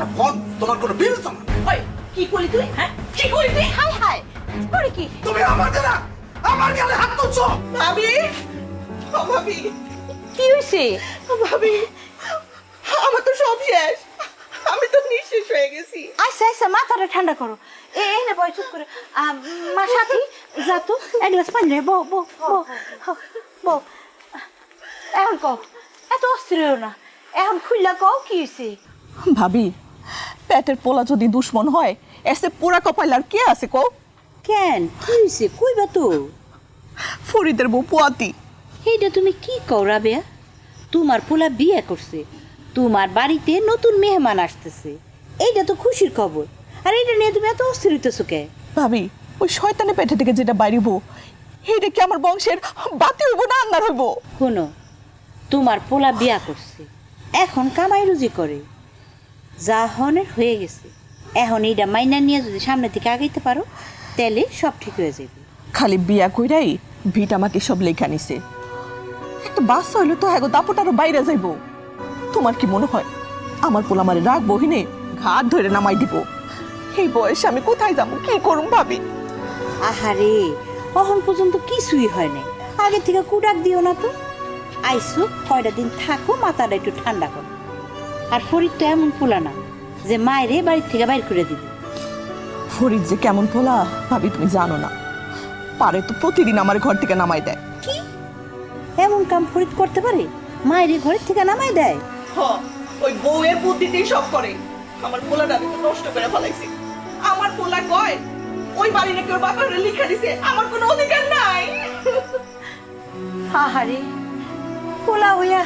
একটা ফোন তোমার কোনো বিবেচনা। ওই কি করলি তুই হ্যাঁ? কি করলি তুই? Hi hi. করে কি? তুমি আমার গেলে আমার গেলে হাত তুলছো। ভাবি ও ভাবি। কি হয়েছে ভাবি আমার তো সব শেষ। আমি তো নিঃশেষ হয়ে গেছি। আচ্ছা আচ্ছা মাথাটা ঠান্ডা করো। এ এই না বয় চুপ করে। আম, মা সাথী যা তো এক গ্লাস পানি নে বো বো বো বো এখন কও এত অস্থির হইও না। এখন খুললা কও কি হয়েছে ভাবি পেটের পোলা যদি দুশ্মন হয় এসে পোড়া কপাল আর কে আছে কও? কেন? কি কইবা তো? ফরিদের বউ পোয়াতি। এইটা তুমি কি কও রাবেয়া? তোমার পোলা বিয়ে করছে তোমার বাড়িতে নতুন মেহমান আসতেছে। এইটা তো খুশির খবর। আর এটা নিয়ে তুমি এত অস্থির হইতেছো কে? ভাবি ওই শয়তানের পেটে থেকে যেটা বাইরিব এইটা কি আমার বংশের বাতি হইব না আন্নার হইব? শোনো তোমার পোলা বিয়া করছে এখন কামাই রুজি করে। যা হনের হয়ে গেছে। এখন এইটা মাইনা নিয়ে যদি সামনে থেকে আগাইতে পারো তাহলে সব ঠিক হয়ে যাবে। খালি বিয়া কইরাই ভিট আমাকে সব লেখা নিছে। একটা বাচ্চা হইলে তো হ্যাঁ দাপট আরও বাইরে যাইব। তোমার কি মনে হয় আমার পোলা মারে রাখব হিনে ঘাট ধরে নামাই দিব? এই বয়সে আমি কোথায় যাব কি করুম ভাবি? আহারে অহন পর্যন্ত কিছুই হয় নাই। আগে থেকে কুডাক দিও না তো। আইসো কয়টা দিন থাকো মাথাটা একটু ঠান্ডা করো। আর তো এমন পোলা না। যে মায়েরে বাড়ির থেকে বাইর করে দিবে। ফরিদ যে কেমন পোলা ভাবি তুমি জানো না। পারে তো প্রতিদিন আমার ঘর থেকে নামাই দেয়। কি? এমন কাম ফরিদ করতে পারে? মায়ের ঘরের থেকে নামাই দেয়? হ ওই বউয়ের বুদ্ধিতেই সব করে। আমার পোলাটা আমি তো নষ্ট করে ফেলাইছি। আমার পোলা কয় ওই বাড়ি নাকি ওর বাপের লিখে দিছে আমার কোনো অধিকার নাই। আহারে পোলা হইয়া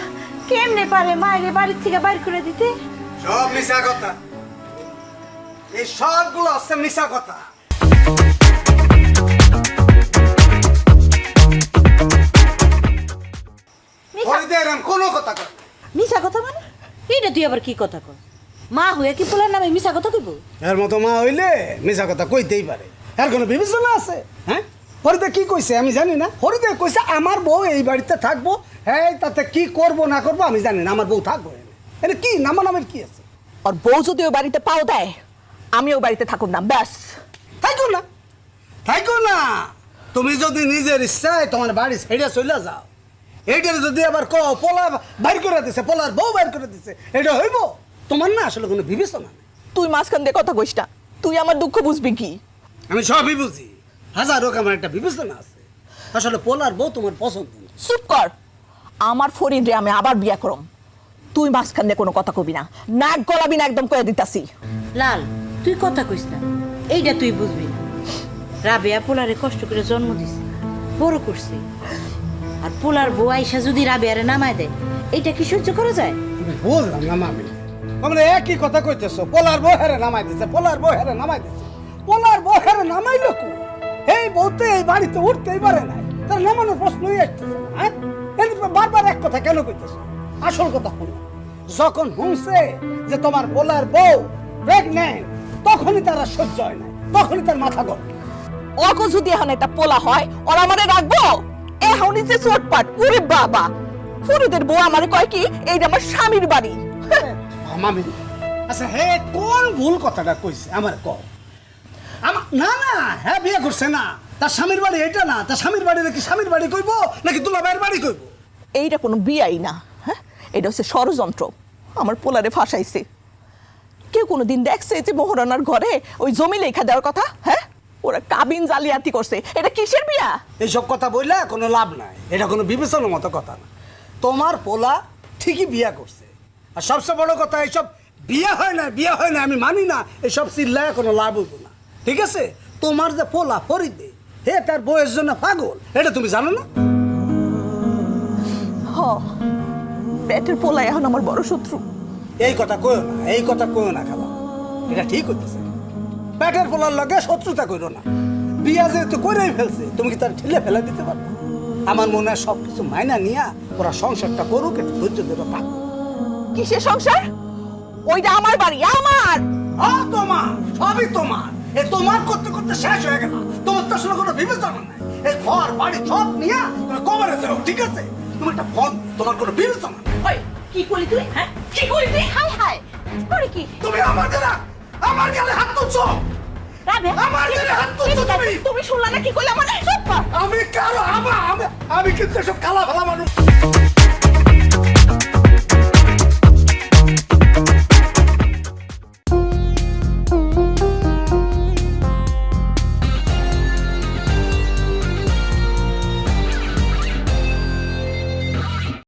কেমনে পারে মায়ের বাড়ির থেকে বাইর করে দিতে? সব মিশা কথা। এই সবগুলো হচ্ছে মিশা কথা। কোনো কথা। মিশা কথা মানে? এইটা তুই আবার কি কথা কর মা হয়ে কি পোলার নামে মিশা কথা কইব? এর মতো মা হইলে মিশা কথা কইতেই পারে। এর কোনো বিবেচনা আছে? হ্যাঁ? হরিদে কি কইছে আমি জানি না। হরিদে কইছে আমার বউ এই বাড়িতে থাকব। হ্যাঁ তাতে কি করব না করব আমি জানি না। আমার বউ থাকব। এটা কি? নামা নামের কি আছে? আর বউ যদি ওই বাড়িতে পাও দেয় আমিও বাড়িতে থাকুম না ব্যাস। থাকো না। থাকো না। তুমি যদি নিজের ইচ্ছায় তোমার বাড়ি ছেড়ে চলে যাও এইটার যদি আবার ক পোলা বাইর করে দিছে পোলার বউ বাইর করে দিছে এটা হইব? তোমার না আসলে কোনো বিবেচনা নেই। তুই মাঝখান দিয়ে কথা কইস না। তুই আমার দুঃখ বুঝবি কি? আমি সবই বুঝি। হাজার হোক আমার একটা বিবেচনা আছে। আসলে পোলার বউ তোমার পছন্দ চুপ কর। আমার ফরিদরে আমি আবার বিয়া করম। তুই মাঝখান দিয়ে কোনো কথা কবি না। নাক গলাবি না একদম কয়ে দিতাছি। লাল তুই কথা কইস না। এইটা তুই বুঝবি না। রাবেয়া পোলারে কষ্ট করে জন্ম দিছে বড় করছে। আর পোলার বউ আইসা যদি রাবেয়ারে নামায় দেয় এইটা কি সহ্য করা যায়? তুমি বুঝলাম না। মামি তোমরা একই কথা কইতেছো পোলার বউ হেরে নামাই দিছে পোলার বউ হেরে নামাই দিছে। পোলার বউ হেরে নামাইলো কো? এই বউতে এই বাড়িতে উঠতেই পারে না তার নামানোর প্রশ্নই আসতেছে হ্যাঁ? এই বারবার এক কথা কেন কইতেছো? আসল কথা হলো যখন হুঁসে যে তোমার পোলার বউ প্রেগনেন্ট তখনই তারা সহ্য হয় না তখনই তার মাথা গরম। অক যদি এখন একটা পোলা হয় ওরা আমারে রাখব? এখন যে চোটপাট ওরে বাবা। ফরিদের বউ আমারে কয় কি এইটা আমার স্বামীর বাড়ি। মামি। আচ্ছা হে কোন ভুল কথাটা কইছে? আমার ক না না হ্যাঁ বিয়ে করছে না। তার স্বামীর বাড়ি এটা না। তার স্বামীর বাড়ি নাকি স্বামীর বাড়ি কইব নাকি দুলাভাইয়ের বাড়ি কইব? এইটা কোনো বিয়াই না। হ্যাঁ এটা হচ্ছে ষড়যন্ত্র। আমার পোলারে ফাঁসাইছে। কেউ কোনো দিন দেখছে যে মোহরানার ঘরে ওই জমি লেখা দেওয়ার কথা? হ্যাঁ? ওরা কাবিন জালিয়াতি করছে। এটা কিসের বিয়া? এইসব কথা বললে কোনো লাভ নাই। এটা কোনো বিবেচনার মতো কথা না। তোমার পোলা ঠিকই বিয়া করছে। আর সবচেয়ে বড় কথা এইসব বিয়ে হয় না বিয়ে হয় না আমি মানি না এসব চিল্লায় কোনো লাভ হইব না। ঠিক আছে? তোমার যে পোলা ফরিদে হে তার বয়স জন্য পাগল এটা তুমি জানো না? হ। পেটের পোলা এখন আমার বড় শত্রু। এই কথা কইও না এই কথা কইও না খালা। এটা ঠিক হইতেছে ব্যাটের পোলার লগে শত্রুতা কইরো না। বিয়া যেহেতু করেই ফেলছে তুমি কি তার ঠেলে ফেলে দিতে পারবে? আমার মনে হয় সব কিছু মাইনা নিয়া ওরা সংসারটা করুক একটু ধৈর্য ধরে থাক কিসের সংসার? ওইটা আমার বাড়ি আমার! ও তোমার সবই তোমার। এ তোমার করতে করতে শেষ হয়ে গেল। তোমার তো আসলে কোনো বিবেচনা নাই। এই ঘর বাড়ি সব নিয়া তুমি কবরে যাও ঠিক আছে? তুমি একটা ফোন তোমার কোনো বিবেচনা নাই। কি করলি তুই হ্যাঁ? কি করলি তুই? Hi hi. করে কি? তুমি আমার গালে। আমার গালে হাত তুলছো। রাবে আমার গালে হাত তুলছো তুমি। তুমি শুনলা না কি আমার আমি কারও আমি আমি কিন্তু সব কালা ভালা মানুষ